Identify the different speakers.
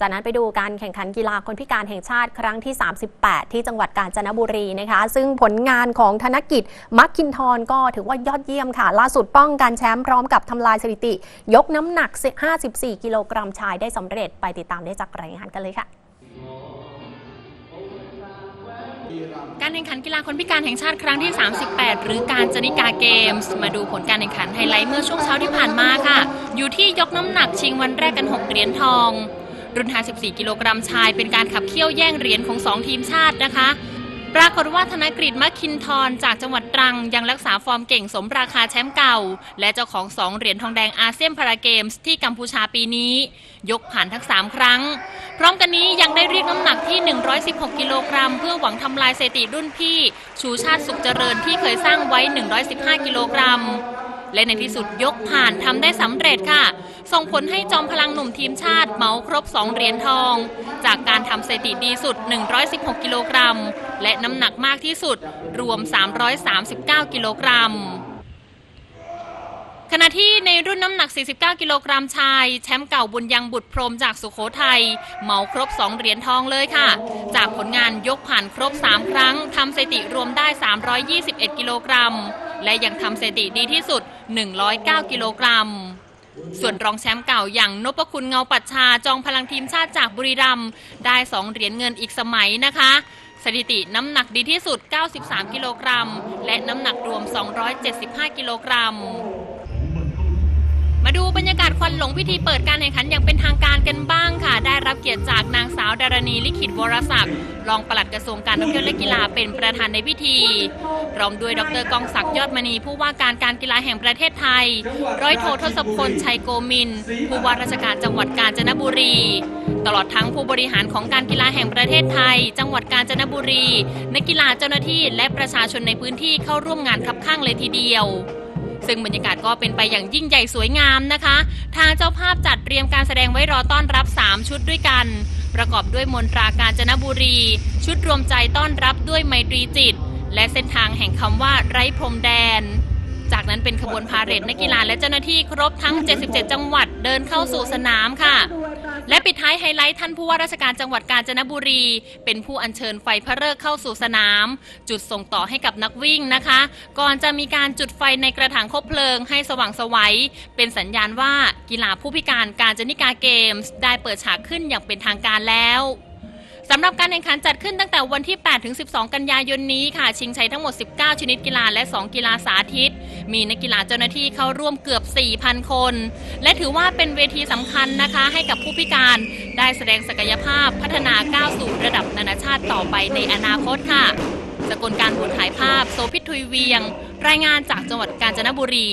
Speaker 1: จากนั้นไปดูการแข่งขันกีฬาคนพิการแห่งชาติครั้งที่ 38 ที่จังหวัดกาญจนบุรีนะคะ ซึ่งผลงานของธนกิจมักคินทรก็ถือว่ายอดเยี่ยมค่ะ ล่าสุดป้องกันแชมป์พร้อมกับทำลายสถิติ ยกน้ำหนัก 54 กิโลกรัมชายได้สำเร็จไปติดตามได้จากรายงานกันเลยค่ะ
Speaker 2: การแข่งขันกีฬาคนพิการแห่งชาติครั้งที่ 38 หรือการจนิกาเกมส์ มาดูผลการแข่งขันไฮไลท์เมื่อช่วงเช้าที่ผ่านมาค่ะ อยู่ที่ยกน้ำหนักชิงวันแรกกัน 6 เหรียญทอง รุ่น 54 กิโลกรัมชาย เป็นการขับเคี่ยวแย่งเหรียญของ 2 ทีมชาตินะคะ ปรากฏว่าธนกฤษมัคคินทรจากจังหวัดตรังยังรักษาฟอร์มเก่งสมราคาแชมป์เก่า และเจ้าของ2เหรียญทองแดงอาเซียนพาราเกมส์ที่กัมพูชาปีนี้ ยกผ่านทั้ง 3 ครั้ง พร้อมกันนี้ยังได้เรียกน้ำหนักที่ 116 กิโลกรัม เพื่อหวังทำลายสถิติรุ่นพี่ ชูชาติสุขเจริญที่เคยสร้างไว้ 115 กิโลกรัมและในที่สุดยกผ่านทำได้สำเร็จค่ะ ส่งผลให้จอมพลังหนุ่มทีมชาติเหมาครบ 2 เหรียญทอง จากการทำสถิติดีสุด 116 กิโลกรัม และน้ำหนักมากที่สุด รวม 339 กิโลกรัมขณะที่ในรุ่นน้ำหนัก 49 กิโลกรัมชาย แชมป์เก่าบุญยังบุตรพรมจากสุโขทัยเหมาครบ 2 เหรียญทองเลยค่ะ จากผลงานยกผ่านครบ 3 ครั้งทำสถิติรวมได้ 321 กิโลกรัม และยังทำสถิติดีที่สุด 109 กิโลกรัม ส่วนรองแชมป์เก่าอย่างนพคุณเงาปัชชาจองพลังทีมชาติจากบุรีรัมย์ได้ 2 เหรียญเงินอีกสมัยนะคะ สถิติน้ำหนักดีที่สุด 93 กิโลกรัม และน้ำหนักรวม 275 กิโลกรัม มาดูบรรยากาศ ควันหลงพิธีเปิดการแข่งขันอย่างเป็นทางการกันบ้างค่ะ ได้รับเกียรติจากนางสาวดารณีลิขิตวรศักดิ์รองปลัดกระทรวงการท่องเที่ยวและกีฬาเป็นประธานในพิธีพร้อมด้วยดรกองศักดิ์ยอดมณีผู้ว่าการการกีฬาแห่งประเทศไทย ร้อยโททศพลชัยโกมิน ผู้ว่าราชการจังหวัดกาญจนบุรี ตลอดทั้งผู้บริหารของการกีฬาแห่งประเทศไทย จังหวัดกาญจนบุรี นักกีฬาเจ้าหน้าที่และประชาชนในพื้นที่เข้าร่วมงานคับข้างเลยทีเดียว ซึ่งบรรยากาศก็เป็นไปอย่างยิ่งใหญ่สวยงามนะคะ ทางเจ้าภาพจัดเตรียมการแสดงไว้รอต้อนรับ 3 ชุดด้วยกัน ประกอบด้วยมนตราการจนบุรี ชุดรวมใจต้อนรับด้วยไมตรีจิต และเส้นทางแห่งคำว่าไร้พรมแดน จากนั้นเป็นขบวนพาเหรดนักกีฬาและเจ้าหน้าที่ครบทั้ง 77 จังหวัดเดินเข้าสู่สนามค่ะ และปิดท้ายไฮไลท์ท่านผู้ว่าราชการจังหวัดกาญจนบุรี เป็นผู้อัญเชิญไฟพระฤกษ์เข้าสู่สนาม จุดส่งต่อให้กับนักวิ่งนะคะ ก่อนจะมีการจุดไฟในกระถางคบเพลิงให้สว่างไสวัยเป็นสัญญาณว่ากีฬาผู้พิการการจนิกาเกมส์ได้เปิดฉากขึ้นอย่างเป็นทางการแล้ว สำหรับการแข่งขันจัดขึ้นตั้งแต่วันที่ 8 ถึง 12 กันยายนนี้ค่ะ ชิงชัยทั้งหมด 19 ชนิดกีฬาและ 2 กีฬาสาธิต มีนักกีฬาเจ้าหน้าที่เข้าร่วมเกือบ 4,000 คน และถือว่าเป็นเวทีสำคัญนะคะ ให้กับผู้พิการได้แสดงศักยภาพพัฒนาก้าวสู่ระดับนานาชาติต่อไปในอนาคตค่ะ สกลการบุตรถ่ายภาพ โซพิททุยเวียง รายงานจากจังหวัดกาญจนบุรี